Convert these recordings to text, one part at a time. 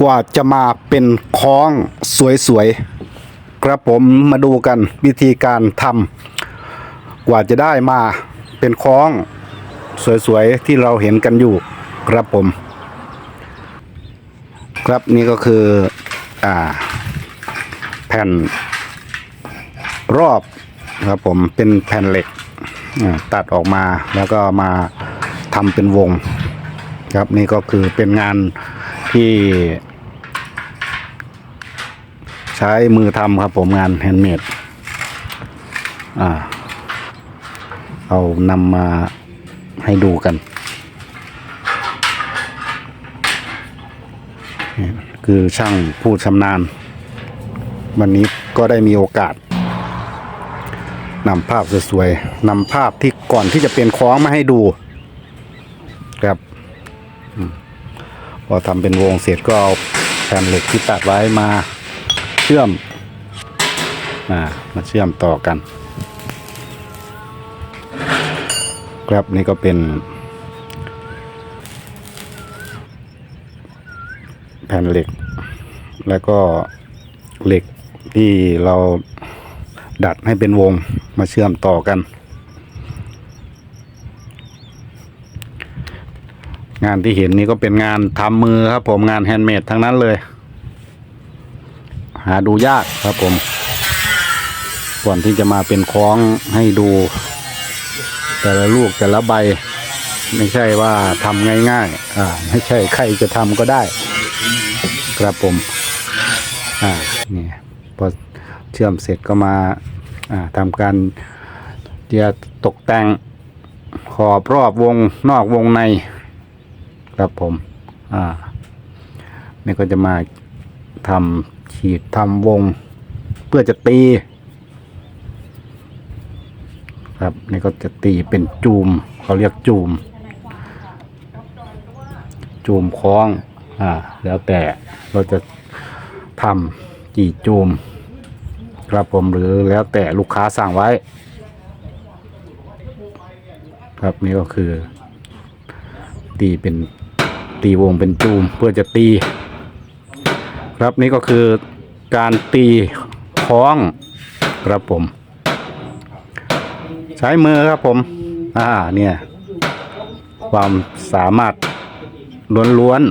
กว่าจะมาเป็นคล้องสวยๆครับผมมาดูกันวิธีการทำกว่าจะได้มาเป็นคล้องสวยๆที่เราเห็นกันอยู่ครับผม ครับนี่ก็คืออ่าแผ่นรอบครับผมเป็นแผ่นเหล็กตัดออกมาแล้วก็มาทำเป็นวง ครับนี่ก็คือเป็นงาน ที่ ใช้มือทำครับผมงานแฮนด์เมดเอานำมาให้ดูกัน คือช่างผู้ชำนาญ วันนี้ก็ได้มีโอกาสนำภาพสวยๆนำภาพที่ก่อนที่จะเป็นคล้องมาให้ดู พอทำเป็นวงเสร็จก็เอาแผ่นเหล็กที่ตัดไว้มาเชื่อมอ่ามาเชื่อมต่อกัน ครับนี่ก็เป็นแผ่นเหล็ก แล้วก็เหล็กที่เราดัดให้เป็นวงมาเชื่อมต่อกัน งานที่เห็นนี่ก็เป็นงานทำมือครับ ผมงานแฮนด์เมดทั้งนั้นเลย หาดูยากครับผม ก่อนที่จะมาเป็นคล้องให้ดู แต่ละลูกแต่ละใบ ไม่ใช่ว่าทำง่ายๆอ่าไม่ใช่ใครจะทำก็ได้ ครับผม อ่านี่พอเชื่อมเสร็จก็มาอ่าทำการเจียตกแต่งขอบรอบวงนอกวงใน ครับผมอ่านี่ก็จะมาทำขีดทำวง เพื่อจะตี ครับนี่ก็จะตีเป็นจูมเขาเรียกจูม จูมคล้องอ่าแล้วแต่เราจะทำกี่จูม ครับผมหรือแล้วแต่ลูกค้าสั่งไว้ ครับนี่ก็คือ ตีเป็น ตีวงเป็นจูมเพื่อจะตี ครับนี่ก็คือการตีคล้องครับผม ใช้มือครับผม อ่าเนี่ย ความสามารถล้วน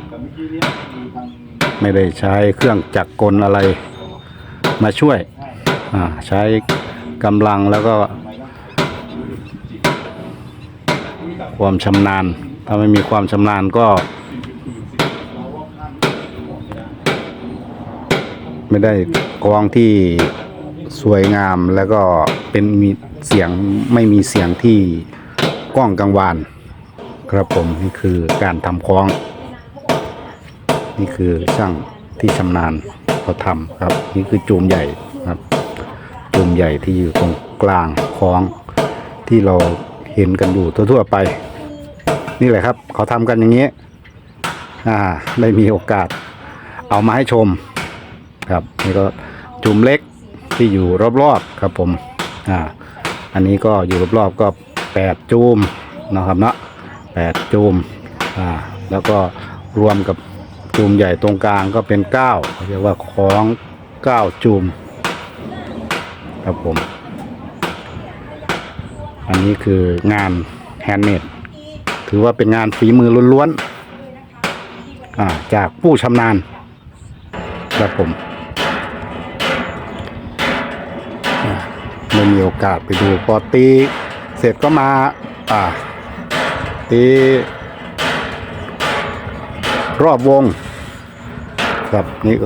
ๆ ไม่ได้ใช้เครื่องจักรกลอะไรมาช่วย อ่าใช้กำลังแล้วก็ความชำนาญ ถ้าไม่มีความชำนาญก็ ไม่ได้กลองที่สวยงามแล้วก็เป็นมีเสียงไม่มีเสียงที่กล้องกังวาน ครับผมนี่คือการทำคล้อง นี่คือช่างที่ชำนาญเขาทำครับ นี่คือจูมใหญ่ครับ จูมใหญ่ที่อยู่ตรงกลางคล้องที่เราเห็นกันอยู่ทั่วๆไป นี่แหละครับ เขาทำกันอย่างนี้ อ่า ได้มีโอกาส เอามาให้ชม ครับ นี่ก็จุ่มเล็กที่อยู่รอบๆครับผม อ่า อันนี้ก็อยู่รอบๆก็แปดจูมนะครับเนาะแปดจูม อ่า แล้วก็รวมกับจูมใหญ่ตรงกลางก็เป็นเก้าเรียกว่าคล้องเก้าจูม ครับผม อันนี้คืองานแฮนด์เมด ถือว่าเป็นงานฝีมือล้วนๆาจากผู้ชำนาญครับผมไม่มีโอกาสไปดูพอตีเสร็จก็มาอ่าตีรอบวงครับนี่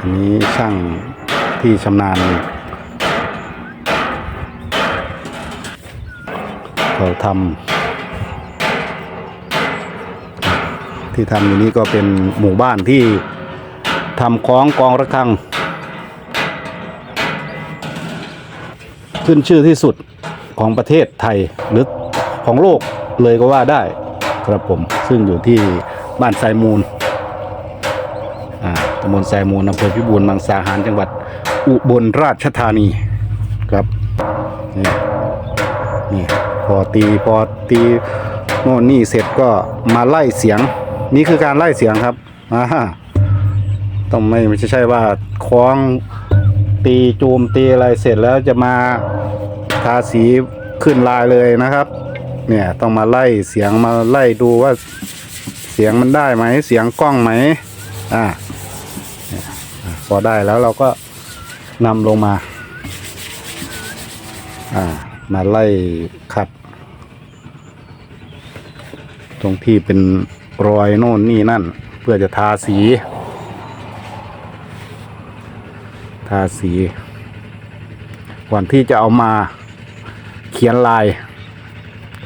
อันนี้ช่างที่ชำนาญ เขาทำที่ทำอยู่นี้ก็เป็นหมู่บ้านที่ทำคล้องกองระฆัง ขึ้นชื่อที่สุดของประเทศไทยหรือของโลกเลยก็ว่าได้ครับผม ซึ่งอยู่ที่บ้านไซมูลอ่าตำบลไซมูลอำเภอพิบูลมังสาหารจังหวัดอุบลราชธานีครับ นี่นี่ อตีพอตีโน่นนี่เสร็จก็มาไล่เสียง นี่คือการไล่เสียงครับอ่าต้องไม่ไม่ใช่ว่าคล้องตีจูมตีอะไรเสร็จแล้วจะมาทาสีขึ้นลายเลยนะครับ เนี่ยต้องมาไล่เสียงมาไล่ดูว่าเสียงมันได้ไหมเสียงกล้องไหมอ่าเนี่ยอะพอได้แล้วเราก็นำลงมา อ่า มาไล่ขัด ตรงที่เป็นรอยโน่นนี่นั่น เพื่อจะทาสี ทาสีก่อนที่จะเอามาเขียนลาย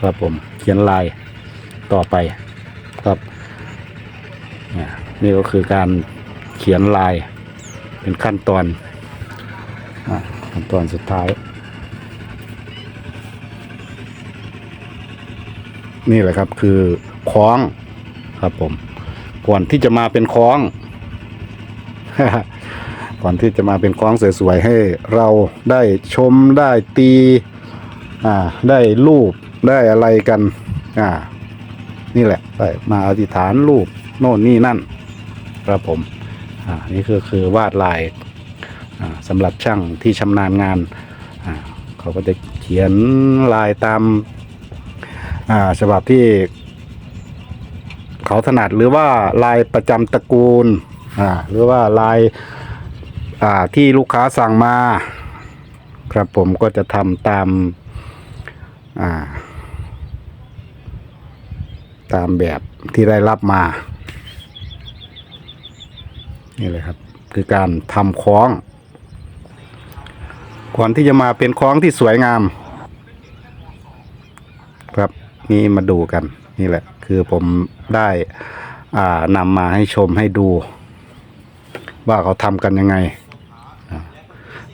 ครับผมเขียนลายต่อไปครับนี่ก็คือการเขียนลายเป็นขั้นตอนขั้นตอนสุดท้าย นี่แหละครับคือคล้องครับผม ก่อนที่จะมาเป็นคล้อง ก่อนที่จะมาเป็นคล้องสวยๆให้เราได้ชมได้ตีอ่าได้รูปได้อะไรกัน อ่า นี่แหละได้มาอธิษฐานรูปโน่นนี่นั่นครับผม อ่า นี่คือคือวาดลาย อ่าสำหรับช่างที่ชำนาญงาน อ่า เขาก็จะเขียนลายตาม อ่าฉบับที่เขาถนัดหรือว่าลายประจำตระกูลอ่าหรือว่าลายอ่าที่ลูกค้าสั่งมา ครับผมก็จะทำตามอ่าตามแบบที่ได้รับมา นี่เลยครับ คือการทำคล้องก่อนที่จะมาเป็นคล้องที่สวยงาม นี่มาดูกัน นี่แหละ คือผมได้อ่านำมาให้ชมให้ดู ว่าเขาทำกันยังไง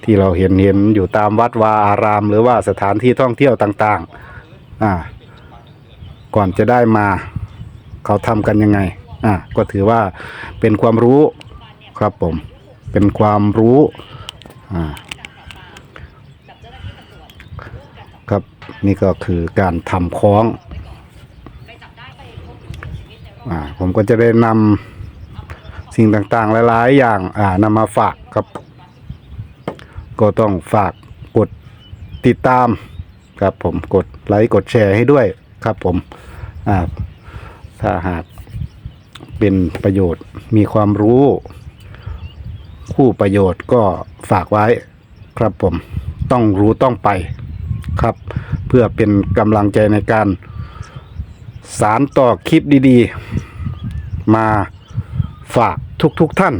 ที่เราเห็นเห็นอยู่ตามวัดวาอาราม หรือว่าสถานที่ท่องเที่ยวต่างๆอ่าก่อนจะได้มาเขาทำกันยังไงอ่าก็ถือว่าเป็นความรู้ครับผม เป็นความรู้อ่า ครับ นี่ก็คือการทำคล้องอ่าผมก็จะได้นำสิ่งต่างๆหลายๆ อย่างอ่านำมาฝากครับ ก็ต้องฝากกดติดตามครับผมกดไลค์กดแชร์ให้ด้วยครับผมอ่าถ้าหากเป็นประโยชน์มีความรู้ คู่ประโยชน์ก็ฝากไว้ครับผมต้องรู้ต้องไปครับ เพื่อเป็นกำลังใจในการ สารต่อคลิปดีๆ มาฝากทุกๆทท่าน